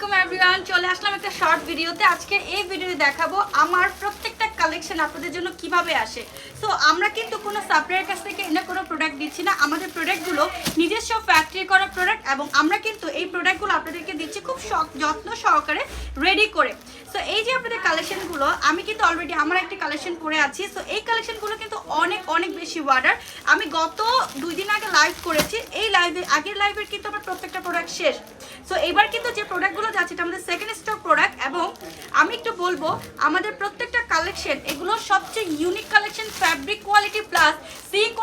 আলাইকুম এভরিওয়ান চলে আসলাম একটা শর্ট ভিডিওতে আজকে এই ভিডিওতে দেখাবো আমার প্রত্যেকটা কালেকশন আপনাদের জন্য কীভাবে আসে। সো আমরা কিন্তু কোনো সাপ্লায়ার কাছ থেকে এনে কোনো প্রোডাক্ট দিচ্ছি না। আমাদের প্রোডাক্টগুলো নিজস্ব ফ্যাক্টরি করা প্রোডাক্ট এবং আমরা কিন্তু এই প্রোডাক্টগুলো আপনাদেরকে দিচ্ছি খুব যত্ন সহকারে রেডি করে। সো এই যে আপনাদের কালেকশনগুলো আমি কিন্তু অলরেডি আমার একটা কালেকশন পরে আছি। সো এই কালেকশনগুলো কিন্তু অনেক অনেক বেশি ওয়ার্ডার আমি গত দুই দিন আগে লাইভ করেছি। এই লাইভে আগের লাইভের কিন্তু আমার প্রত্যেকটা প্রোডাক্ট শেষ। সো এবার কিন্তু যে প্রোডাক্টগুলো যাচ্ছে, এটা আমাদের সেকেন্ড স্টক প্রোডাক্ট এবং আমি একটু বলব, আমাদের প্রত্যেকটা কালেকশন এগুলো সবচেয়ে unique collection fabric quality plus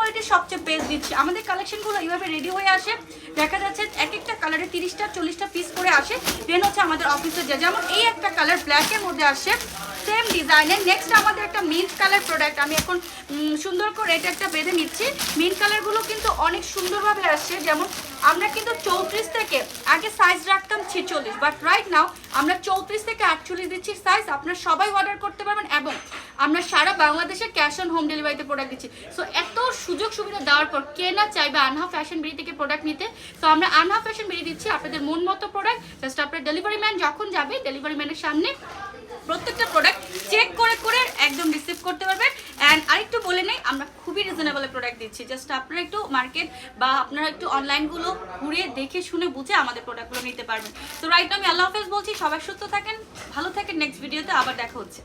C কোয়ালিটির সবচেয়ে বেস্ট দিচ্ছি। আমাদের কালেকশনগুলো এইভাবে রেডি হয়ে আসে। দেখা যাচ্ছে এক একটা কালারে তিরিশটা, চল্লিশটা পিস করে আসে। দেন হচ্ছে আমাদের অফিসে যে যেমন এই একটা কালার ব্ল্যাকের মধ্যে আসে সেম ডিজাইনের নেক্সট আমাদের একটা মিন্ট কালার প্রোডাক্ট আমি এখন সুন্দর করে এটা একটা বেঁধে নিচ্ছি। মিন্ট কালারগুলো কিন্তু অনেক সুন্দরভাবে আসছে। যেমন আমরা কিন্তু চৌত্রিশ থেকে, আগে সাইজ রাখতাম ছিচল্লিশ বাট রাইট নাও আমরা চৌত্রিশ থেকে আটচল্লিশ দিচ্ছি সাইজ আপনারা সবাই অর্ডার করতে পারবেন এবং আমরা সারা বাংলাদেশে ক্যাশ অন হোম ডেলিভারিতে প্রোডাক্ট দিচ্ছি। সো এত সুযোগ সুবিধা দেওয়ার পর কে না চাইবে আনহা ফ্যাশন বিড়ি থেকে প্রোডাক্ট নিতে? তো আমরা আনহা ফ্যাশন বিড়ি দিচ্ছি, আপনাদের মন মতো প্রোডাক্ট জাস্ট আপনার ডেলিভারি ম্যান যখন যাবে ডেলিভারি ম্যানের সামনে প্রত্যেকটা প্রোডাক্ট চেক করে করে একদম রিসিভ করতে পারবেন অ্যান্ড আরেকটু বলে নেই, আমরা খুবই রিজনেবল প্রোডাক্ট দিচ্ছি। জাস্ট আপনারা একটু মার্কেট বা আপনারা একটু অনলাইনগুলো ঘুরে দেখে শুনে বুঝে আমাদের প্রোডাক্টগুলো নিতে পারবেন। তো রাইট আমি আল্লাহ হাফেজ বলছি, সবাই সুস্থ থাকেন, ভালো থাকেন নেক্সট ভিডিওতে আবার দেখা হচ্ছে।